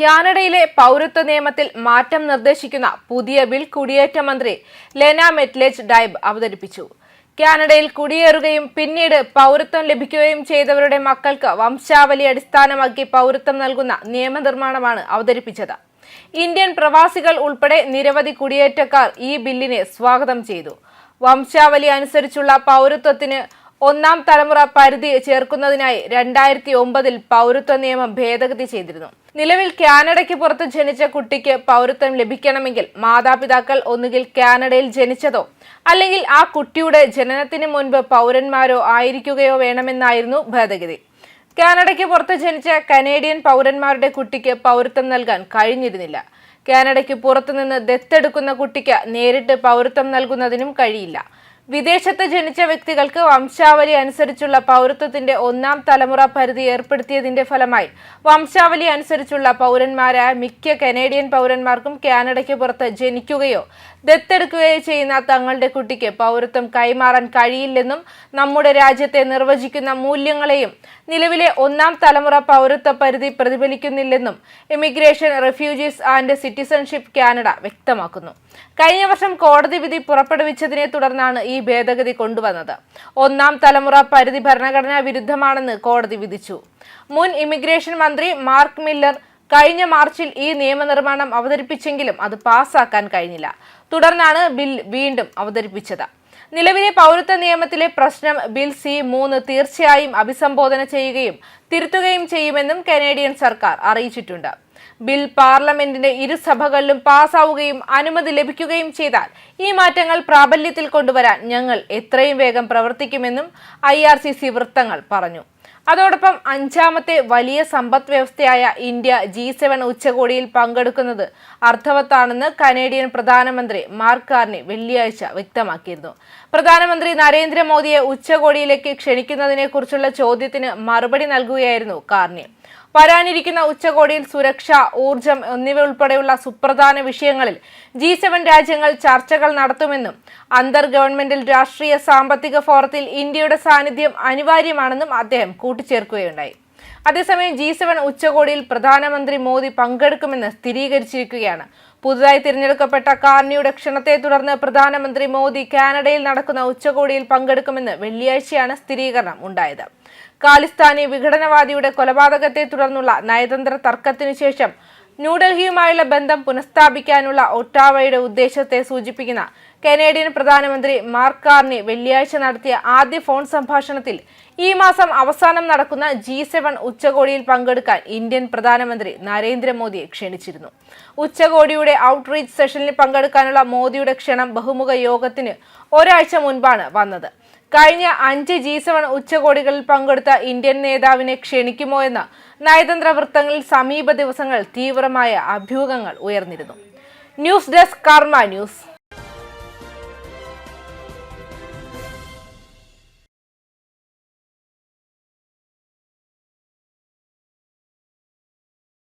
കാനഡയിലെ പൗരത്വ നിയമത്തിൽ മാറ്റം നിർദ്ദേശിക്കുന്ന പുതിയ ബിൽ കുടിയേറ്റ മന്ത്രി ലെന മെറ്റ്ലേജ് ഡൈബ് അവതരിപ്പിച്ചു. കാനഡയിൽ കുടിയേറുകയും പിന്നീട് പൗരത്വം ലഭിക്കുകയും ചെയ്തവരുടെ മക്കൾക്ക് വംശാവലി അടിസ്ഥാനമാക്കി പൗരത്വം നൽകുന്ന നിയമനിർമ്മാണമാണ് അവതരിപ്പിച്ചത്. ഇന്ത്യൻ പ്രവാസികൾ ഉൾപ്പെടെ നിരവധി കുടിയേറ്റക്കാർ ഈ ബില്ലിനെ സ്വാഗതം ചെയ്തു. വംശാവലി അനുസരിച്ചുള്ള പൗരത്വത്തിന് ഒന്നാം തലമുറ പരിധി ചേർക്കുന്നതിനായി രണ്ടായിരത്തി ഒമ്പതിൽ പൗരത്വ നിയമം ഭേദഗതി ചെയ്തിരുന്നു. നിലവിൽ കാനഡയ്ക്ക് പുറത്ത് ജനിച്ച കുട്ടിക്ക് പൗരത്വം ലഭിക്കണമെങ്കിൽ മാതാപിതാക്കൾ ഒന്നുകിൽ കാനഡയിൽ ജനിച്ചതോ അല്ലെങ്കിൽ ആ കുട്ടിയുടെ ജനനത്തിന് മുൻപ് പൗരന്മാരോ ആയിരിക്കുകയോ വേണമെന്നായിരുന്നു ഭേദഗതി. കാനഡയ്ക്ക് പുറത്ത് ജനിച്ച കനേഡിയൻ പൗരന്മാരുടെ കുട്ടിക്ക് പൗരത്വം നൽകാൻ കഴിഞ്ഞിരുന്നില്ല. കാനഡയ്ക്ക് പുറത്തുനിന്ന് ദത്തെടുക്കുന്ന കുട്ടിക്ക് നേരിട്ട് പൗരത്വം നൽകുന്നതിനും കഴിയില്ല. വിദേശത്ത് ജനിച്ച വ്യക്തികൾക്ക് വംശാവലി അനുസരിച്ചുള്ള പൗരത്വത്തിന്റെ ഒന്നാം തലമുറ പരിധി ഏർപ്പെടുത്തിയതിന്റെ ഫലമായി വംശാവലി അനുസരിച്ചുള്ള പൗരന്മാരായ മിക്ക കനേഡിയൻ പൗരന്മാർക്കും കാനഡയ്ക്ക് പുറത്ത് ജനിക്കുകയോ ദത്തെടുക്കുകയോ ചെയ്യുന്ന തങ്ങളുടെ കുട്ടിക്ക് പൗരത്വം കൈമാറാൻ കഴിയില്ലെന്നും നമ്മുടെ രാജ്യത്തെ നിർവചിക്കുന്ന മൂല്യങ്ങളെയും നിലവിലെ ഒന്നാം തലമുറ പൗരത്വ പരിധി പ്രതിഫലിക്കുന്നില്ലെന്നും immigration refugees and citizenship Canada വ്യക്തമാക്കുന്നു. കഴിഞ്ഞ വർഷം കോടതി വിധി പുറപ്പെടുവിച്ചതിനെ തുടർന്നാണ് ഈ ഭേദഗതി കൊണ്ടുവന്നത്. ഒന്നാം തലമുറ പരിധി ഭരണഘടനാ വിരുദ്ധമാണെന്ന് കോടതി വിധിച്ചു. മുൻ ഇമിഗ്രേഷൻ മന്ത്രി മാർക്ക് മില്ലർ കഴിഞ്ഞ മാർച്ചിൽ ഈ നിയമനിർമ്മാണം അവതരിപ്പിച്ചെങ്കിലും അത് പാസാക്കാൻ കഴിഞ്ഞില്ല. തുടർന്നാണ് ബിൽ വീണ്ടും അവതരിപ്പിച്ചത്. നിലവിലെ പൗരത്വ നിയമത്തിലെ പ്രശ്നം ബിൽ സി മൂന്ന് തീർച്ചയായും അഭിസംബോധന ചെയ്യുകയും തിരുത്തുകയും ചെയ്യുമെന്നും കനേഡിയൻ സർക്കാർ അറിയിച്ചിട്ടുണ്ട്. ബിൽ പാർലമെന്റിന്റെ ഇരുസഭകളിലും പാസ്സാവുകയും അനുമതി ലഭിക്കുകയും ചെയ്താൽ ഈ മാറ്റങ്ങൾ പ്രാബല്യത്തിൽ കൊണ്ടുവരാൻ ഞങ്ങൾ എത്രയും വേഗം പ്രവർത്തിക്കുമെന്നും ഐ വൃത്തങ്ങൾ പറഞ്ഞു. അതോടൊപ്പം അഞ്ചാമത്തെ വലിയ സമ്പദ് വ്യവസ്ഥയായ ഇന്ത്യ ജി സെവൻ ഉച്ചകോടിയിൽ പങ്കെടുക്കുന്നത് അർത്ഥവത്താണെന്ന് കനേഡിയൻ പ്രധാനമന്ത്രി മാർക്ക് കാർണി വെള്ളിയാഴ്ച വ്യക്തമാക്കിയിരുന്നു. പ്രധാനമന്ത്രി നരേന്ദ്രമോദിയെ ഉച്ചകോടിയിലേക്ക് ക്ഷണിക്കുന്നതിനെക്കുറിച്ചുള്ള ചോദ്യത്തിന് മറുപടി നൽകുകയായിരുന്നു കാർണി. വരാനിരിക്കുന്ന ഉച്ചകോടിയിൽ സുരക്ഷ ഊർജം എന്നിവ ഉൾപ്പെടെയുള്ള സുപ്രധാന വിഷയങ്ങളിൽ ജി സെവൻ രാജ്യങ്ങൾ ചർച്ചകൾ നടത്തുമെന്നും അന്തർ ഗവൺമെന്റൽ രാഷ്ട്രീയ സാമ്പത്തിക ഫോറത്തിൽ ഇന്ത്യയുടെ സാന്നിധ്യം അനിവാര്യമാണെന്നും അദ്ദേഹം കൂട്ടിച്ചേർക്കുകയുണ്ടായി. അതേസമയം ജി സെവൻ ഉച്ചകോടിയിൽ പ്രധാനമന്ത്രി മോദി പങ്കെടുക്കുമെന്ന് സ്ഥിരീകരിച്ചിരിക്കുകയാണ്. പുതുതായി തിരഞ്ഞെടുക്കപ്പെട്ട കാർണിയുടെ ക്ഷണത്തെ തുടർന്ന് പ്രധാനമന്ത്രി മോദി കാനഡയിൽ നടക്കുന്ന ഉച്ചകോടിയിൽ പങ്കെടുക്കുമെന്ന് വെള്ളിയാഴ്ചയാണ് സ്ഥിരീകരണം ഉണ്ടായത്. കാലിസ്ഥാനി വിഘടനവാദിയുടെ കൊലപാതകത്തെ തുടർന്നുള്ള നയതന്ത്ര തർക്കത്തിനു ശേഷം ന്യൂഡൽഹിയുമായുള്ള ബന്ധം പുനഃസ്ഥാപിക്കാനുള്ള ഒട്ടാവയുടെ ഉദ്ദേശത്തെ സൂചിപ്പിക്കുന്ന കനേഡിയൻ പ്രധാനമന്ത്രി മാർക്ക് കാർണി വെള്ളിയാഴ്ച നടത്തിയ ആദ്യ ഫോൺ സംഭാഷണത്തിൽ ഈ മാസം അവസാനം നടക്കുന്ന ജി സെവൻ ഉച്ചകോടിയിൽ പങ്കെടുക്കാൻ ഇന്ത്യൻ പ്രധാനമന്ത്രി നരേന്ദ്രമോദിയെ ക്ഷണിച്ചിരുന്നു. ഉച്ചകോടിയുടെ ഔട്ട്റീച്ച് സെഷനിൽ പങ്കെടുക്കാനുള്ള മോദിയുടെ ക്ഷണം ബഹുമുഖ യോഗത്തിന് ഒരാഴ്ച മുൻപാണ് വന്നത്. കഴിഞ്ഞ അഞ്ച് ജി സെവൻ ഉച്ചകോടികളിൽ പങ്കെടുത്ത ഇന്ത്യൻ നേതാവിനെ ക്ഷണിക്കുമോ എന്ന നയതന്ത്ര വൃത്തങ്ങളിൽ സമീപ ദിവസങ്ങൾ തീവ്രമായ അഭ്യൂഹങ്ങൾ ഉയർന്നിരുന്നു. News desk Karma news.